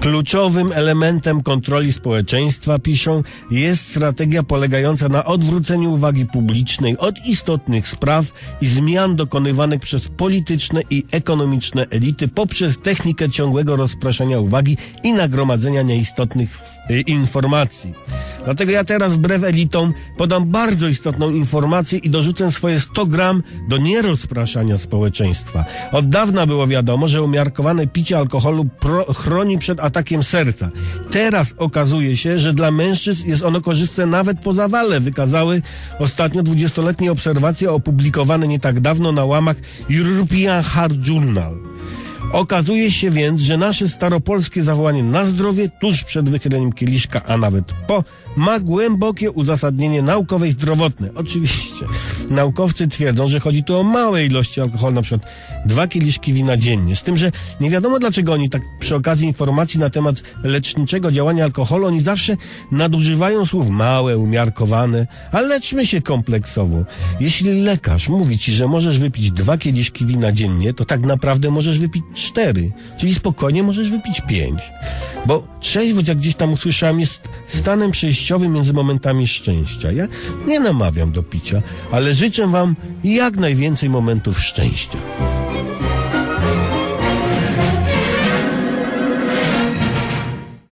Kluczowym elementem kontroli społeczeństwa, piszą, jest strategia polegająca na odwróceniu uwagi publicznej od istotnych spraw i zmian dokonywanych przez polityczne i ekonomiczne elity poprzez technikę ciągłego rozpraszania uwagi i nagromadzenia nieistotnych y, informacji. Dlatego ja teraz wbrew elitom podam bardzo istotną informację i dorzucę swoje 100 gram do nierozpraszania społeczeństwa. Od dawna było wiadomo, że umiarkowane picie alkoholu chroni przed atakiem serca. Teraz okazuje się, że dla mężczyzn jest ono korzystne nawet po zawale. Wykazały ostatnio 20-letnie obserwacje opublikowane nie tak dawno na łamach European Heart Journal. Okazuje się więc, że nasze staropolskie zawołanie na zdrowie tuż przed wychyleniem kieliszka, a nawet po, ma głębokie uzasadnienie naukowe i zdrowotne. Oczywiście, naukowcy twierdzą, że chodzi tu o małe ilości alkoholu, na przykład dwa kieliszki wina dziennie. Z tym, że nie wiadomo dlaczego oni tak przy okazji informacji na temat leczniczego działania alkoholu, oni zawsze nadużywają słów małe, umiarkowane, a leczmy się kompleksowo. Jeśli lekarz mówi ci, że możesz wypić dwa kieliszki wina dziennie, to tak naprawdę możesz wypić cztery, czyli spokojnie możesz wypić pięć. Bo trzeźwość, jak gdzieś tam usłyszałem, jest stanem przejściowym między momentami szczęścia. Ja nie namawiam do picia, ale życzę wam jak najwięcej momentów szczęścia.